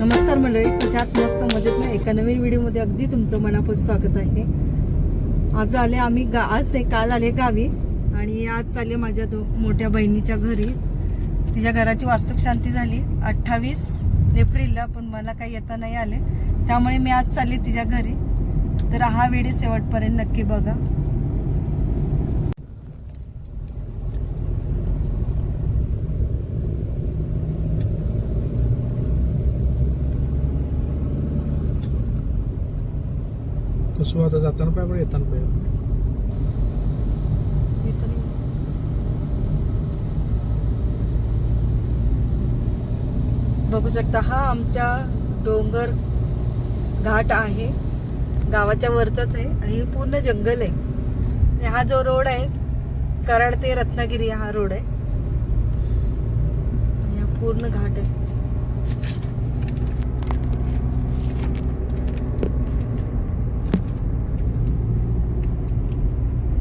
नमस्कार मंडळी कशात मस्त मजेत ना? एका नवीन व्हिडिओमध्ये अगदी तुमचं मनापासून स्वागत आहे. आज आले आम्ही गा आज ते काल आले गावी आणि आज चालले माझ्या दो मोठ्या बहिणीच्या घरी. तिच्या घराची वास्तव शांती झाली. अठ्ठावीस एप्रिलला पण मला काही येता नाही आले. त्यामुळे मी आज चालले तिच्या घरी. तर हा व्हिडिओ शेवटपर्यंत नक्की बघा. तसं आता जाताना पाय पण येताना पाय बघू शकता हा आमच्या डोंगर घाट आहे. गावाच्या वरचाच आहे आणि हे पूर्ण जंगल आहे. आणि हा जो रोड आहे कराड ते रत्नागिरी हा रोड आहे. हा पूर्ण घाट आहे.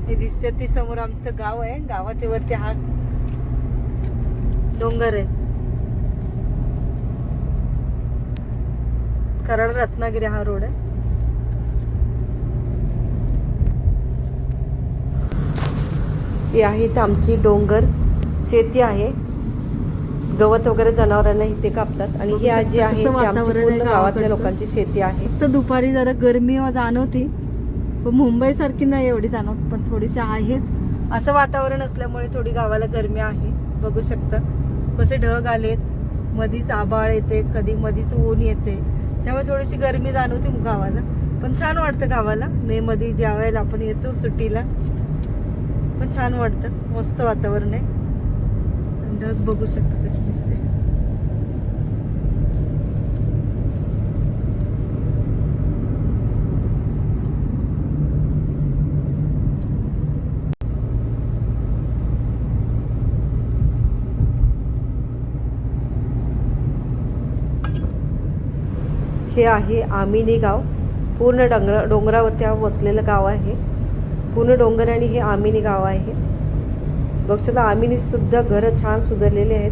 हे दिसते ती समोर आमचं गाव आहे. गावाच्या वरती हा डोंगर आहे. कराड रत्नागिरी हा रोड आहे. ही आहे इथं आमची डोंगर. शेती आहे. गवत वगैरे जनावरांना इथे कापतात. आणि ही आजी आहे गावातल्या. लोकांची शेती आहे. फक्त दुपारी जरा गरमी जाणवती. पण मुंबई सारखी नाही एवढी जाणवत पण थोडीशी आहेच. असं वातावरण असल्यामुळे थोडी गावाला गरमी आहे बघू शकता. कसे ढग आलेत मधीच आबाळ येते कधी मधीच ऊन येते. त्यामुळे थोडीशी गरमी जाणवते गावाला. पण छान वाटतं गावाला. मे मध्ये ज्या वेळेला आपण येतो सुट्टीला पण छान वाटतं. मस्त वातावरण आहे. ढग बघू शकता कशी दिसते. हे आहे आमिनी गाव. पूर्ण डोंगरा डोंगरावरती वसलेलं गाव आहे. पूर्ण डोंगर आणि हे आमिनी गाव आहे. बघता आमिनी सुद्धा घरं छान सुधारलेली आहेत.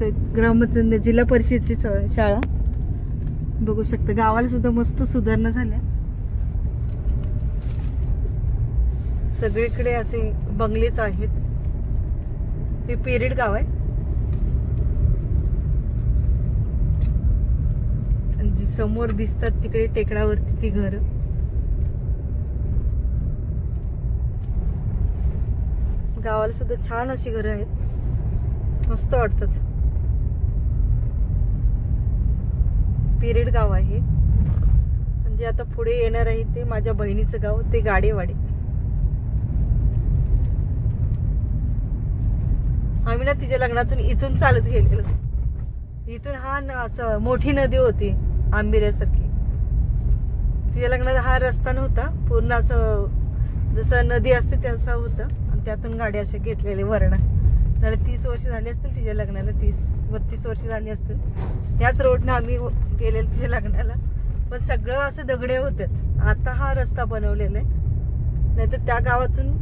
ग्रामपंचायत ग्रामपंचायत जिल्हा परिषदची शाळा. बघू शकता गावाला सुद्धा मस्त सुधारणा झाल्या. सगळीकडे असे बंगलेच आहेत. हे पेरेड गाव आहे. आणि जी समोर दिसतात तिकडे टेकडावरती ती घर. गावाला सुद्धा छान अशी घरं आहेत. मस्त वाटतात. पिरेड गाव आहे. म्हणजे आता पुढे येणार आहे ते माझ्या बहिणीचं गाव ते गाडेवाडे. आम्ही ना तिच्या लग्नातून इथून चालत गेलेलो. इथून हा न- असं मोठी नदी होती आंबिऱ्यासारखी. तिच्या लग्नात हा रस्ता नव्हता पूर्ण असं जसं नदी असते तसं होता. आणि त्यातून गाडी असे घेतलेले वर्ण त्याला तीस वर्ष झाली असतील तिच्या लग्नाला तीस बत्तीस वर्ष झाली असतील. ह्याच रोडनं आम्ही गेलेलो तिच्या लग्नाला. पण सगळं असं दगडे होते. आता हा रस्ता बनवलेला आहे. नाहीतर त्या गावातून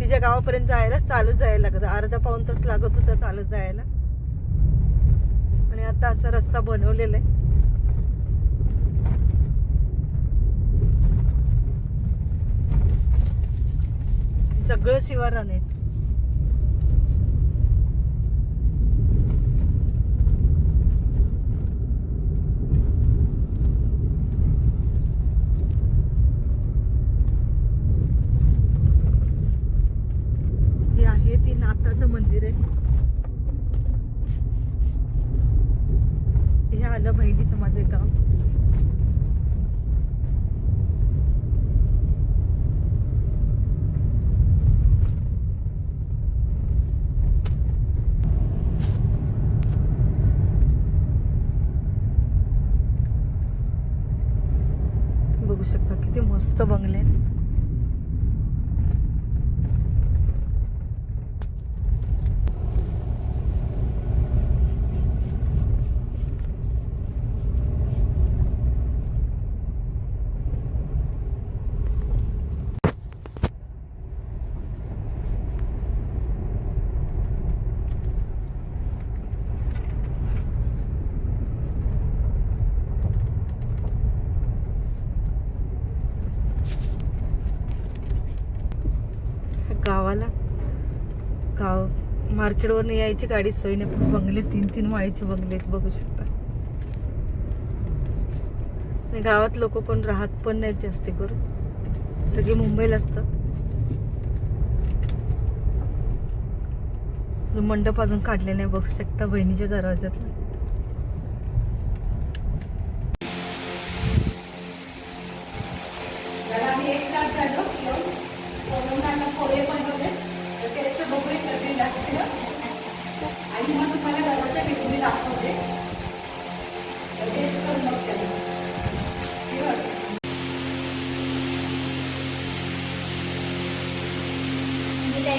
तिच्या गावापर्यंत जायला चालत जायला लागत. अर्धा पाऊन तास लागत होता चालत जायला. आणि आता असा रस्ता बनवलेला आहे. सगळं शिवारान आहेत दत्ताचं मंदिर आहे हे आलं बहिणी समाज आहे गाव बघू शकता किती मस्त बंगले आहेत गावाला गाव मार्केटवरून यायची गाडी सोय नाही पण बंगले तीन तीन माळीचे बंगले बघू शकता. गावात लोक कोण राहत पण नाहीत जास्ती करून. सगळे मुंबईला असतात. मंडप अजून काढले नाही बघू शकता बहिणीच्या दरवाज्यातला.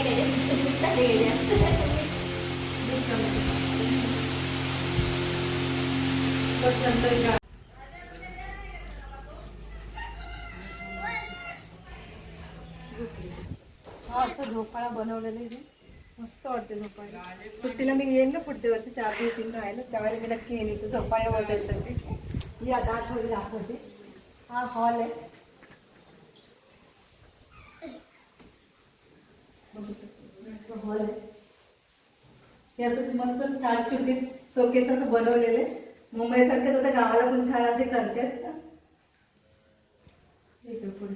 मी काय केले गेले असते असं झोपाळा बनवलेला आहे मस्त वाटते झोपाळा सुट्टीला मी येईन ना पुढच्या वर्षी चार दिवस येईन राहिलं त्यावेळेला मी नक्की येईन इथं झोपाळ्या बसायसाठी या आतमध्ये दाखवते हा हॉल आहे हॉल आहे हे असंच मस्त स्टार्ट चुकीत शोकेस असं बनवलेलं आहे. मुंबईसारखंच आता गावाला पण छान असे करतात. इकडे पुढे.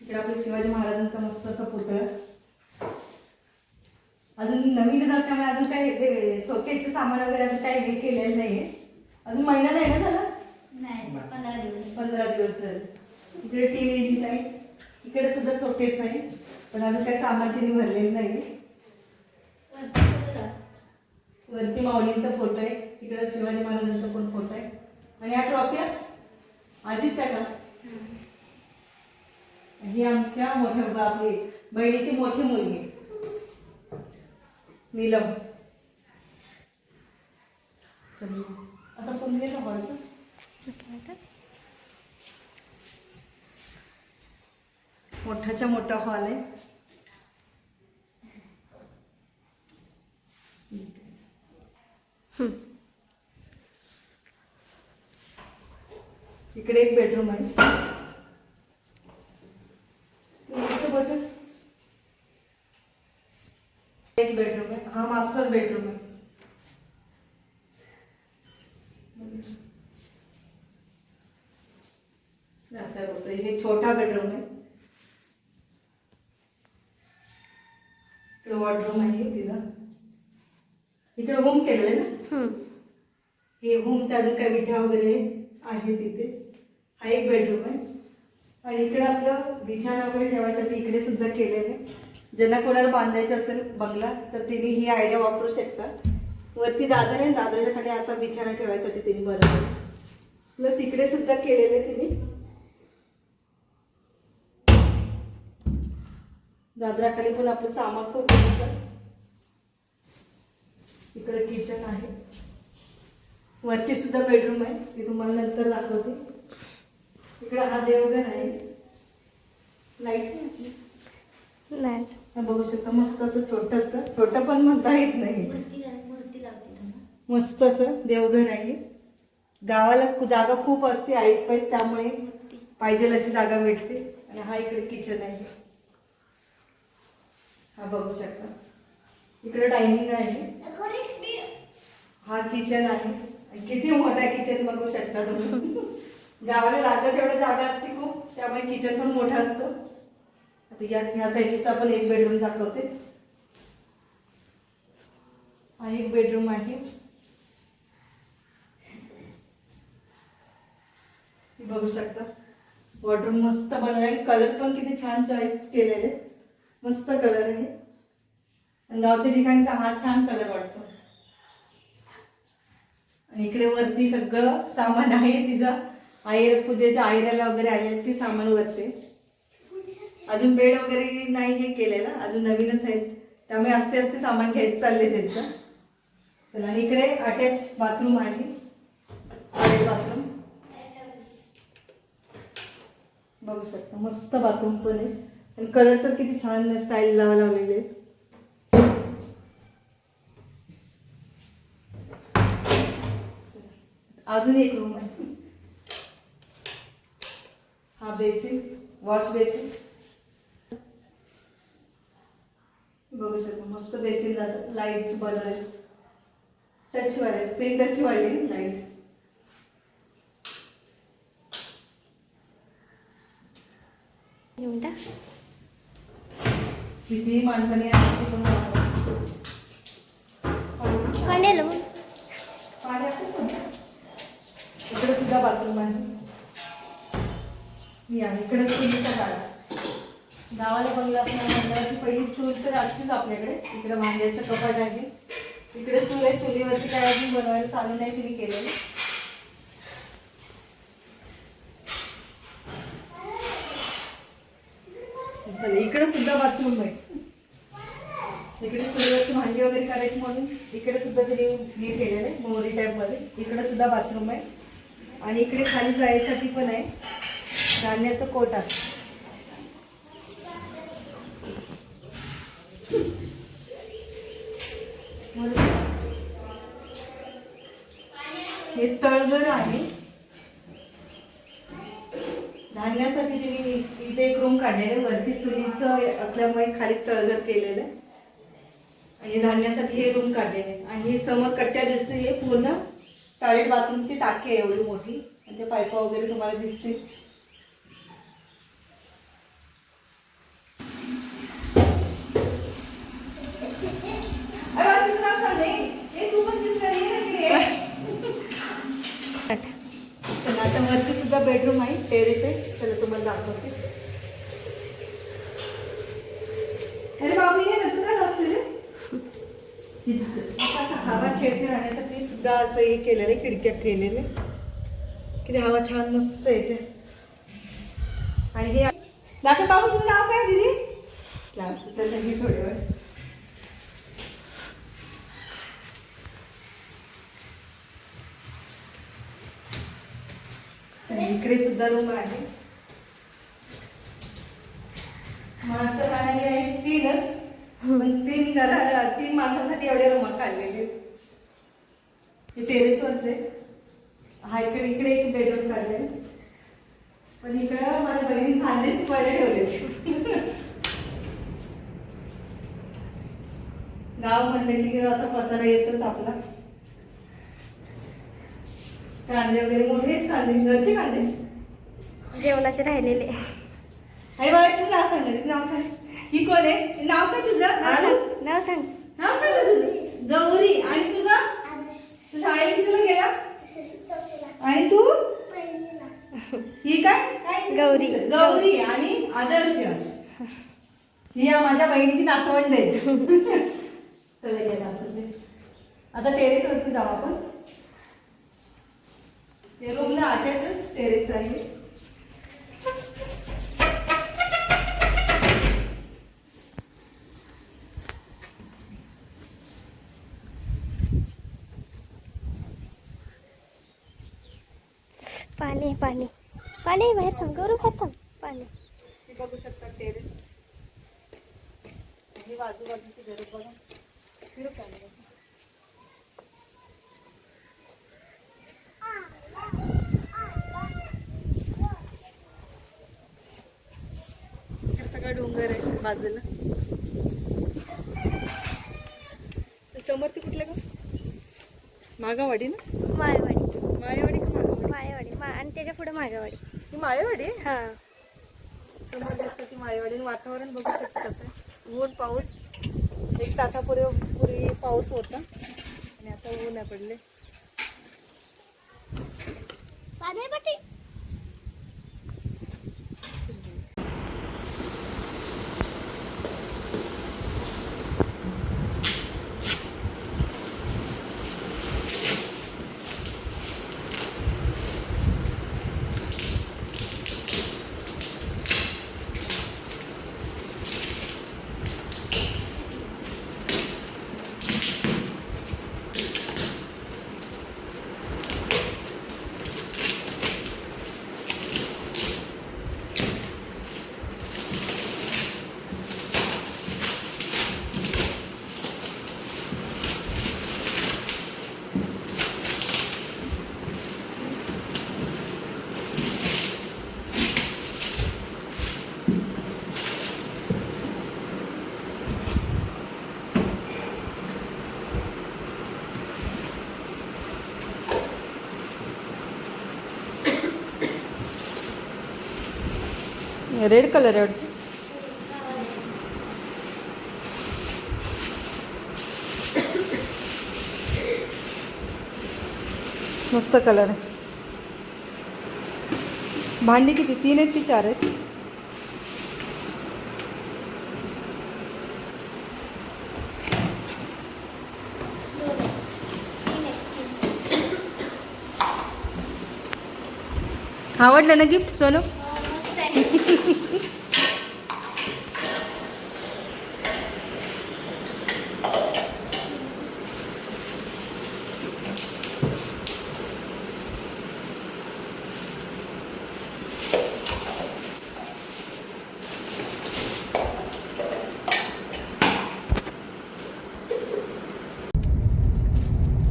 इकडे आपल्या शिवाजी महाराजांचा मस्त असा पुतळा. अजून नवीनच असल्यामुळे अजून काही सोकेचं सामान वगैरे अजून काही हे केलेलं नाहीये. अजून महिना नाही ना झाला? नाही पंधरा दिवस. पंधरा दिवस झाले. इकडे टीव्ही आहे इकडे सुद्धा सोकेच आहे. पण अजून काही सामान तिने भरलेलं नाही. वरती वरती माऊलींचा फोटो आहे. इकडे शिवाजी महाराजांचा पण फोटो आहे. आणि ह्या ट्रॉफ्या आधीच आहे का? ही आमच्या मोठ्या आपली बहिणीची मोठी मुलगी. आहे. नीलम. चल, असं पुंजले ना व्हायचं मोठाच्या मोठा हॉल आहे. इकडे एक बेडरूम आहे. एक बेडरूम आहे. हा मास्टर बेडरूम आहे. असं आहे हे छोटा बेडरूम आहे. इकडे वॉर्डरूम आहे तिचा. इकडे होम केलंय ना? हे होमचा अजून काही विठा वगैरे आहे तिथे हा एक बेडरूम आहे. आणि इकडे आपलं बिछाना वगैरे ठेवायसाठी इकडे सुद्धा केलेलं आहे ज्यांना कोणाला बांधायचं असेल बंगला तर तिने ही आयडिया वापरू शकतात. वरती दादर आहे दादरच्या खाली असा बिछाना ठेवायसाठी तिने बरं प्लस इकडे सुद्धा केलेलं आहे तिने. दादराखाली पण आपलं सामान खूप असतं इकडे किचन आहे. वरती सुद्धा बेडरूम आहे. ती तुम्हाला नंतर दाखवते. इकडे हा देवघर आहे. लाइट नाही हा बघू शकता मस्त असं छोटस. छोटं पण म्हणता येत नाही. मस्त असं देवघर आहे. गावाला जागा खूप असते आईस पाईस त्यामुळे पाहिजे अशी जागा भेटते. आणि हा इकडे किचन आहे. हा बघू शकता. इकडे डायनिंग आहे. हा किचन आहे. किती मोठा किचन बघू शकता तुम्ही. गावाला लागत एवढं जागा असते खूप त्यामुळे किचन पण मोठं असतं. आता या ह्या साईडचा पण एक बेडरूम दाखवते. आणि एक बेडरूम आहे. बघू शकता. वॉटरूम मस्त बनवाय कलर पण किती छान चॉईस केलेले. मस्त कलर आहे. गावच्या ठिकाणी तर हा छान कलर वाटतो. आणि इकडे वरती सगळं सामान आहे तिचं. आयर पूजेच्या आयराला वगैरे आलेलं ते सामान वरते. अजून बेड वगैरे नाही हे केलेलं अजून नवीनच आहेत. त्यामुळे असते असते सामान घ्यायचं चालले त्यांचं. चला आणि इकडे अटॅच बाथरूम आहे. बाथरूम बघू शकता मस्त बाथरूम पण आहे. आणि कलर तर किती छान स्टाईल लावा लावलेले आहेत. अजून एक रूम आहे. हा बेसिन वॉश बेसिन. बघू शकतो मस्त बेसिन लाइट बनवले टच वाले स्क्रीन टच वाले लाइट. किती माणसाने बाथरूम आहे. या इकडे चुलीचा काळ. गावाला बंगला असणार की पहिली चूल तर असतेच आपल्याकडे. इकडे भांड्याचं कपाट आहे. इकडे चूल आहे. चुलीवरती काय अजून बनवायला चालू नाही तिने केलेलं. चला इकडे सुद्धा बाथरूम आहे. इकडे चुलीवरती भांडी वगैरे करायची म्हणून. इकडे सुद्धा तिने हे केलेलं आहे. मोहरी टाईपमध्ये इकडे सुद्धा बाथरूम आहे. आणि इकडे खाली जायसाठी पण आहे. धान्याचं कोटा हे तळघर आहे. धान्यासाठी तिने इथे एक रूम काढलेलं वरती चुलीचं असल्यामुळे खाली तळघर केलेलं आहे. आणि धान्यासाठी हे रूम काढलेले आणि हे समोर कट्ट्या दिसते हे पूर्ण टॉयलेट बाथरूमची टाकी आहे एवढी मोठी. आणि ते पाईपा वगैरे तुम्हाला दिसतील. आता वरती सुद्धा बेडरूम आहे टेरेस आहे. चला तुम्हाला दाखवते. अरे बाबू ये ना तू काय असते हवा खेळते राहण्यासाठी सुद्धा असं हे केलेलं आहे खिडक्या केलेले किती हवा छान मस्त येते आणि हे दाखव बाबू तुझं नाव काय दिदी? क्लास त्यासाठी थोडे वेळ. इकडे सुद्धा रूम आहे. माणसं राहणारी आहे तीनच. पण तीन घरा तीन माणसासाठी एवढे रूम काढलेले. हे टेरेसवरचे हा इकडे इकडे एक बेडरूम काढले पण इकडं माझ्या बहिणी खांदे शिकवायला ठेवले गाव म्हणलं की असा पसारा येतच आपला. कांदे वगैरे मोठे कांदे घरचे कांदे? जेवणाचे राहिलेले. बाबा तुझं नाव सांग ना, नाव सांग. ही कोण आहे? नाव काय तुझं? नाव? सांग नाव सांग. नाव सांग ना तुझं. गौरी. आणि तुझं? तू शाळेत कितीला गेला? आणि तू? ही काय? गौरी. गौरी आणि आदर्श. ही या माझ्या बहिणीची नातवंड आहे. आता टेरेस वरती जाऊ आपण. हे रूमला अटॅचच टेरेस आहे. पाणी पाणी. पाणी बाहेर थांब गौरव बाहेर थांब. पाणी. बघू शकता टेरेस आणि बाजूबाजूची घरं बघा. फिरू सगळं डोंगर आहे बाजूला. समोर ते कुठलं का मागावाडी ना? माळेवाडी. माळेवाडी का मागावाडी माळेवाडी मा आणि त्याच्या पुढे मागेवाडी. ही माळेवाडी? आहे? हा. समोर दिसतं ती माळेवाडी. आणि वातावरण बघू शकतो कसं आहे. ऊन पाऊस. एक तासापूर्वी पूर्वी पाऊस होता. आणि आता ऊन आहे पडले. पाण्यापाठी रेड कलर आहे. मस्त कलर आहे. भांडी किती? तीन आहेत की चार आहेत? आवडलं ना गिफ्ट सोनू मस्त आहे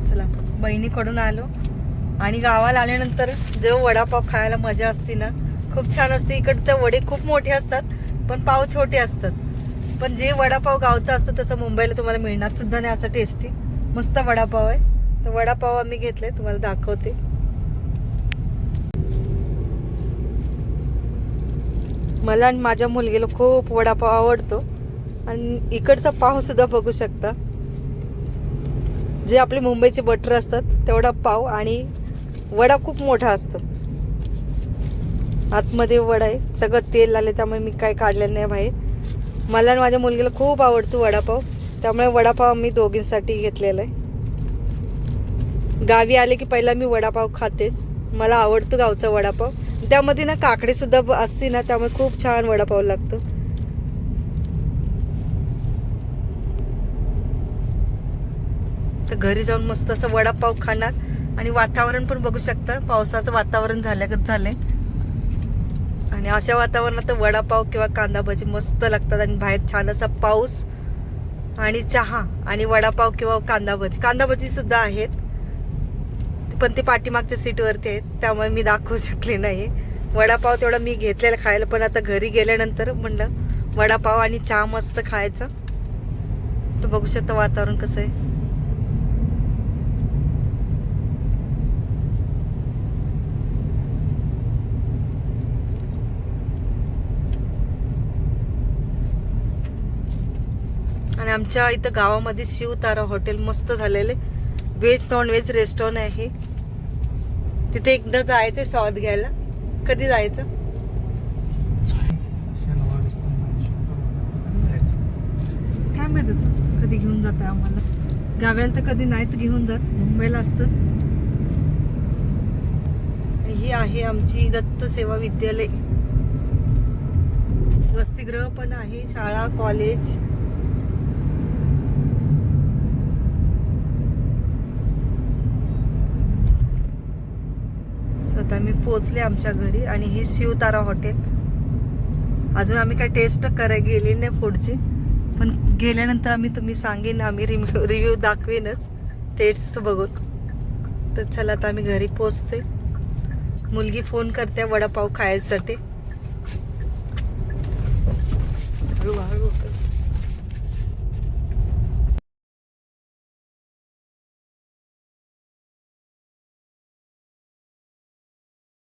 चला बहिणीकडून आलो. आणि गावाला आल्यानंतर जो वडापाव खायला मजा असते ना खूप छान असते. इकडचे वडे खूप मोठे असतात पण पाव छोटे असतात. पण जे वडापाव गावचा असतो तसं मुंबईला तुम्हाला मिळणार सुद्धा नाही. असं टेस्टी मस्त वडापाव आहे. तर वडापाव आम्ही घेतले तुम्हाला दाखवते. मला आणि माझ्या मुलगीला खूप वडापाव आवडतो. आणि इकडचा पाव सुद्धा बघू शकता. जे आपले मुंबईचे बटर असतात तेवढा पाव आणि वडा खूप मोठा असतो. आतमध्ये वडा आहे. सगळं तेल आले त्यामुळे मी काय काढलेलं नाही बाहेर. मला आणि माझ्या मुलगीला खूप आवडतो वडापाव. त्यामुळे वडापाव मी दोघींसाठी घेतलेला आहे. गावी आले की पहिला मी वडापाव खातेच. मला आवडतो गावचा वडापाव. त्यामध्ये ना काकडीसुद्धा ब- असते ना त्यामुळे खूप छान वडापाव लागतो. तर घरी जाऊन मस्त असं वडापाव खाणार आणि वातावरण पण बघू शकता. पावसाचं वातावरण झाल्यागत झालंय. आणि अशा वातावरणात तर वडापाव किंवा कांदा भजी मस्त लागतात आणि बाहेर छान असा पाऊस आणि चहा आणि वडापाव किंवा कांदा भजी कांदा भजी सुद्धा आहेत. पण ते पाठीमागच्या सीटवरती आहेत. त्यामुळे मी दाखवू शकले नाही. वडापाव तेवढा मी घेतलेला खायला पण आता घरी गेल्यानंतर म्हणलं वडापाव आणि चहा मस्त खायचं. तर बघू शकता वातावरण कसं आहे. आणि आमच्या इथं गावामध्ये शिवतारा हॉटेल मस्त झालेले व्हेज नॉन व्हेज रेस्टॉरंट आहे तिथे एकदा जायचं स्वाद घ्यायला. कधी जायचं? काय माहीत कधी घेऊन जात आम्हाला. गाव्याला तर कधी नाहीत घेऊन जात मुंबईला असतात ही आहे आमची दत्त सेवा विद्यालय. वसतिगृह पण आहे शाळा कॉलेज आता मी पोचले आमच्या घरी आणि हे शिवतारा हॉटेल. अजून आम्ही काय टेस्ट करायला गेली नाही फूडची पण गेल्यानंतर आम्ही तुम्ही सांगेन आम्ही रिव्ह्यू रिव्ह्यू दाखवेनच. टेस्ट बघून. तर चला आता आम्ही घरी पोचते. मुलगी फोन करते वडापाव खायसाठी. हळूहळू